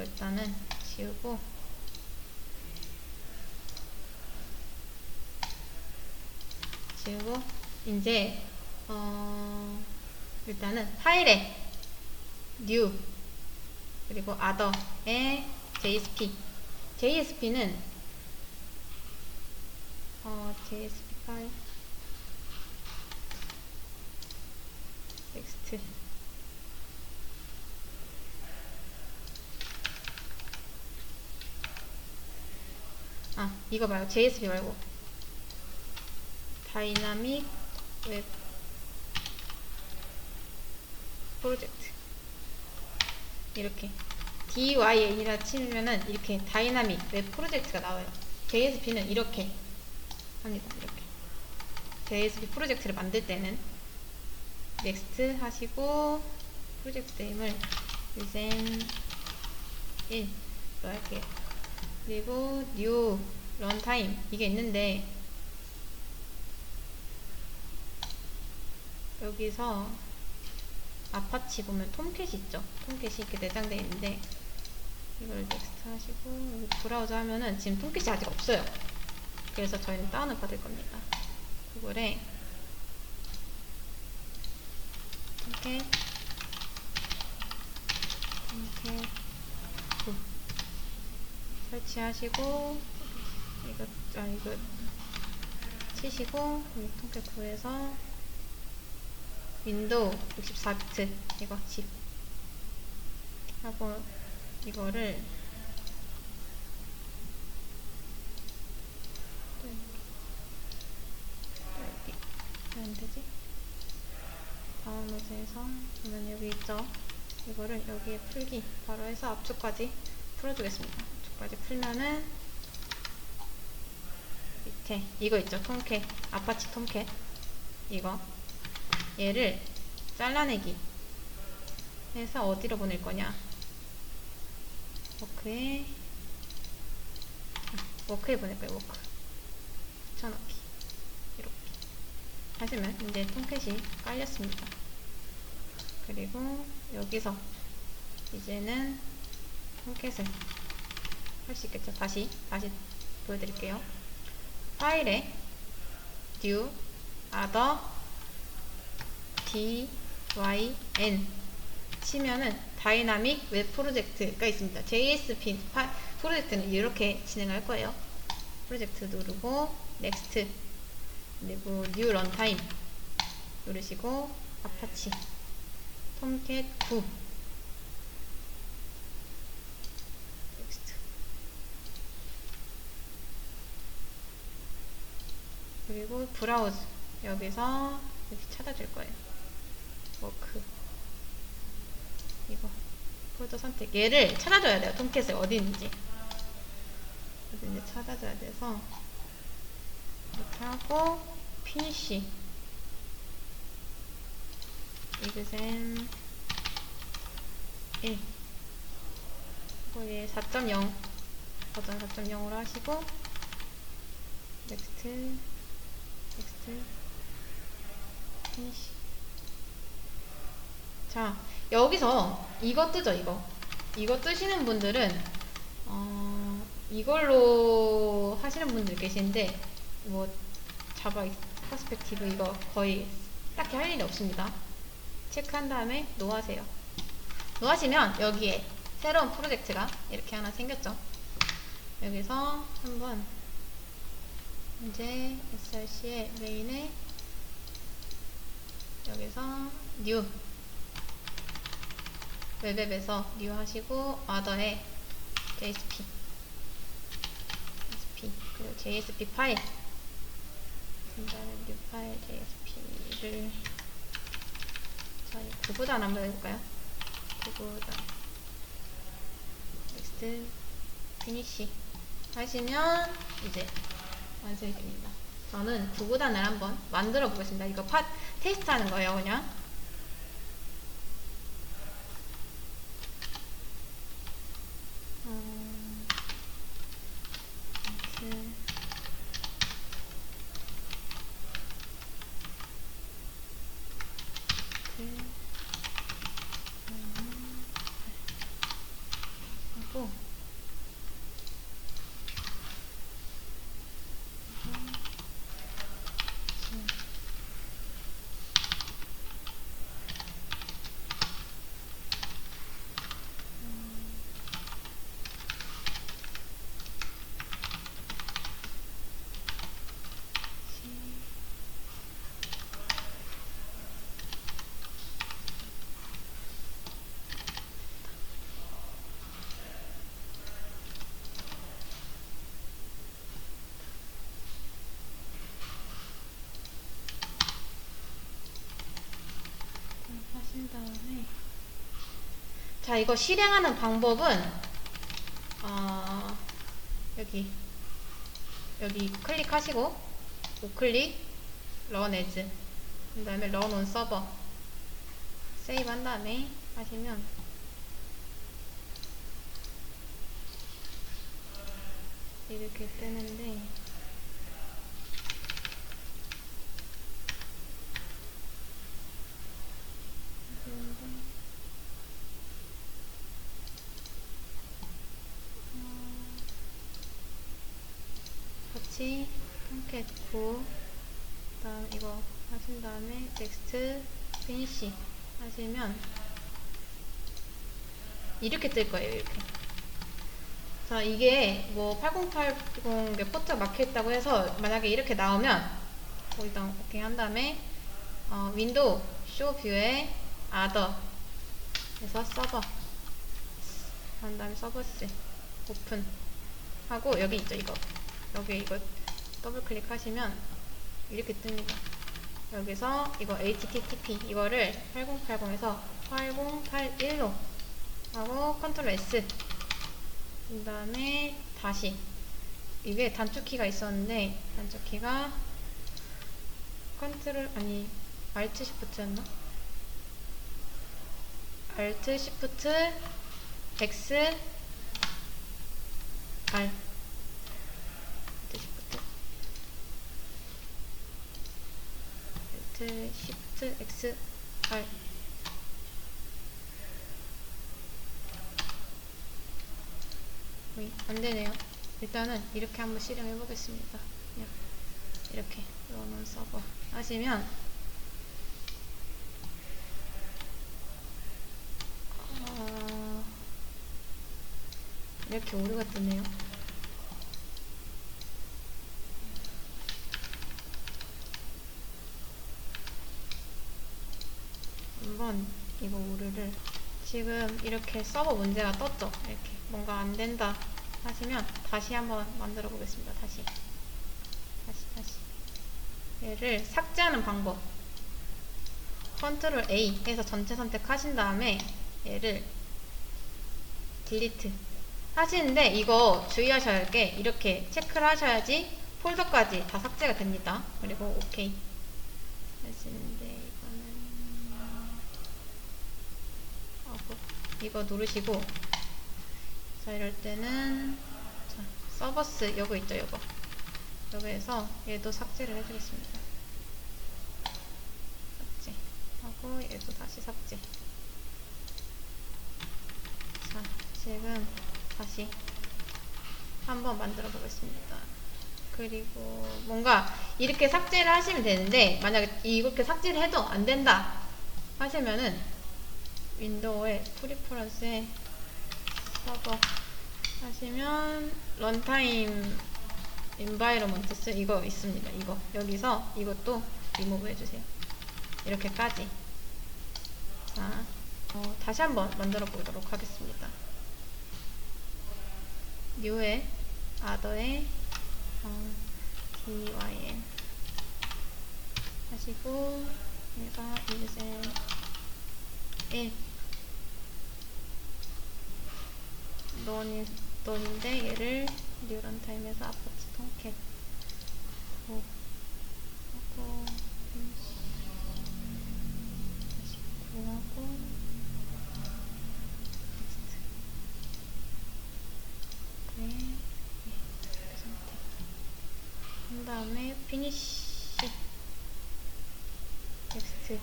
이거 일단은 지우고 지우고 이제 어 일단은 파일에 new 그리고 other에 JSP. JSP는 어 JSP 파일 텍스트 아 이거 말고 JSP 말고 다이나믹 웹 프로젝트 이렇게 DYN이라 치면은 이렇게 다이나믹 웹 프로젝트가 나와요. JSP는 이렇게 합니다. 이렇게 JSP 프로젝트를 만들 때는 넥스트 하시고 프로젝트 네임을 유젠 1로 할게요. 그리고 new runtime 이게 있는데 여기서 아파치 보면 톰캣이 있죠. 톰캣이 이렇게 내장되어 있는데 이걸 넥스트 하시고 브라우저 하면은 지금 톰캣이 아직 없어요. 그래서 저희는 다운을 받을 겁니다. 구글에 톰캣 톰캣 구 설치하시고 이거 아 이거 치시고 톰캣 9에서 윈도우 64비트 이거 집 하고 이거를 또 여기 왜 안되지? 다운로드 해서 그러면 여기 있죠? 이거를 여기에 풀기 바로 해서 압축까지 풀어주겠습니다 압축까지 풀면은 밑에 이거 있죠? 톰캣 아파치 톰캣 이거. 얘를 잘라내기. 해서 어디로 보낼 거냐? 워크에. 워크에 보낼 거예요 워크. 붙여넣기. 이렇게. 하시면 이제 톰캣이 깔렸습니다. 그리고 여기서 이제는 톰캣을 할 수 있겠죠? 다시 다시 보여드릴게요 파일에 new other D, Y, N 치면은 다이나믹 웹 프로젝트가 있습니다. JSP 파, 프로젝트는 이렇게 진행할 거예요. 프로젝트 누르고 넥스트 그리고 뉴 런타임 누르시고 아파치 톰캣 9 넥스트 그리고 브라우즈. 여기서 이렇게 찾아줄 거예요. 워크. 이거. 폴더 선택. 얘를 찾아줘야 돼요. 톰캣을 어디 있는지. 어디 있는지 찾아줘야 돼서 이렇게 하고 피니시 이그센 1 그리고 얘 4.0 버전 4.0으로 하시고 넥스트 자 여기서 이거 뜨죠 이거. 이거 뜨시는 분들은 어, 이걸로 하시는 분들 계신데 뭐 자바 퍼스펙티브 이거 거의 딱히 할 일이 없습니다. 체크한 다음에 노하세요. 노하시면 여기에 새로운 프로젝트가 이렇게 하나 생겼죠. 여기서 한번 이제 src의 메인에 여기서 new 웹앱에서 new 하시고 other에 JSP JSP 그리고 JSP 파일 new 파일 JSP를 저희 구구단 한번 해볼까요? 구구단 넥스트 피니시 하시면 이제 완성이 됩니다. 저는 구구단을 한번 만들어 보겠습니다. 이거 파 테스트 하는 거예요, 그냥. 음, 이렇게. 이렇게. 음, 하고 하신 다음에 자 이거 실행하는 방법은 어, 여기 여기 클릭하시고 우클릭 run as. 그 다음에 on server. 세이브 한 다음에 하시면 이렇게 뜨는데 같이 통캣 고 그 다음 이거 하신 다음에 넥스트 피니시 하시면 이렇게 뜰 거예요 이렇게. 자 이게 뭐 8080에 포트가 막혀있다고 해서 만약에 이렇게 나오면 거기다 오케이 한 다음에 어, 윈도우 쇼 뷰에 아더 에서 서버 한 다음에 서버스 오픈 하고 여기 있죠 이거 여기 이거 더블 클릭하시면 이렇게 뜹니다. 여기서 이거 http 이거를 8080에서 8081로 하고 컨트롤 S. 그 다음에 다시. 이게 단축키가 있었는데 단축키가 컨트롤 아니 알트 시프트였나? 알트 시프트 X R 알트 시프트 시프트 X R 어이, 안 되네요. 일단은 이렇게 한번 실행해 보겠습니다. 이렇게 러는 서버 하시면 어, 이렇게 오류가 뜨네요. 한번 이거 오류를 지금 이렇게 서버 문제가 떴죠? 이렇게 뭔가 안 된다 하시면 다시 한번 만들어 보겠습니다. 다시 다시 다시 얘를 삭제하는 방법 컨트롤 A 해서 전체 선택하신 다음에 얘를 딜리트 하시는데 이거 주의하셔야 할 게 이렇게 체크를 하셔야지 폴더까지 다 삭제가 됩니다. 그리고 오케이 하시는데 이거는 하고 이거 누르시고 자 이럴 때는 자 서버스 요거 있죠 요거 여기에서 얘도 삭제를 해주겠습니다. 삭제 하고 얘도 다시 삭제 자 지금 다시 한번 만들어 보겠습니다. 그리고 뭔가 이렇게 삭제를 하시면 되는데 만약에 이렇게 삭제를 해도 안 된다 하시면은 윈도우에 프리퍼런스에 서버 하시면 런타임 인바이러먼트스 이거 있습니다. 이거 여기서 이것도 리무브 해주세요. 이렇게까지 자 어, 다시 한번 만들어 보도록 하겠습니다. 뉴에 아더에 어, dyn 하시고 얘가 이제 1 넌이, 넌인데 얘를 뉴런 타임에서 아파트 통캣 고 하고 다시 구하고 네, 네, 그 다음에 피니쉬 텍스트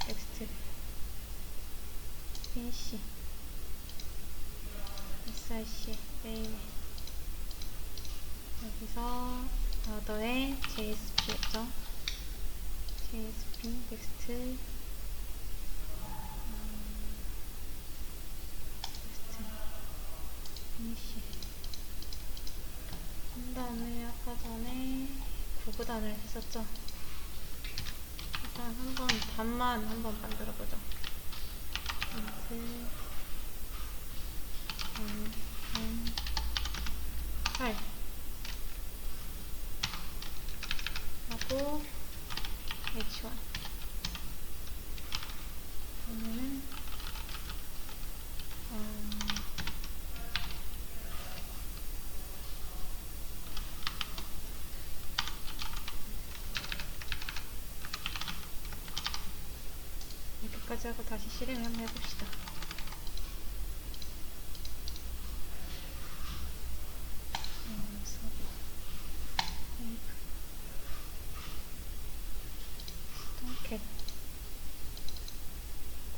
텍스트. 피니쉬 됐어 XRC 메일 여기서 어더에 JSP였죠? JSP 넥스트. 넥스트. 피니시. 한 다음에 아까 전에 구구단을 했었죠? 일단 한번 단만 한번 만들어 보죠. 멘트 음, 음, 8 하고 H1 그러면은 음, 이렇게까지 하고 다시 실행을 한번 해봅시다. 음, 서버, 세이브, 스톤캣,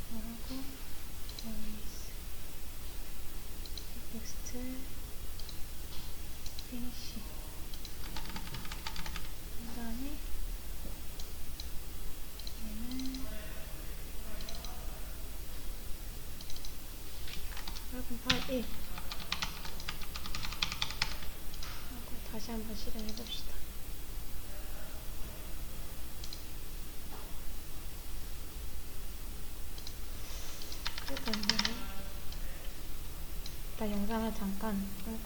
그거하고 voice, 텍스트, 피니시. 그 다음에 얘는 파일 1 하고 다시 한번 실행해 봅시다. 일단 영상을 잠깐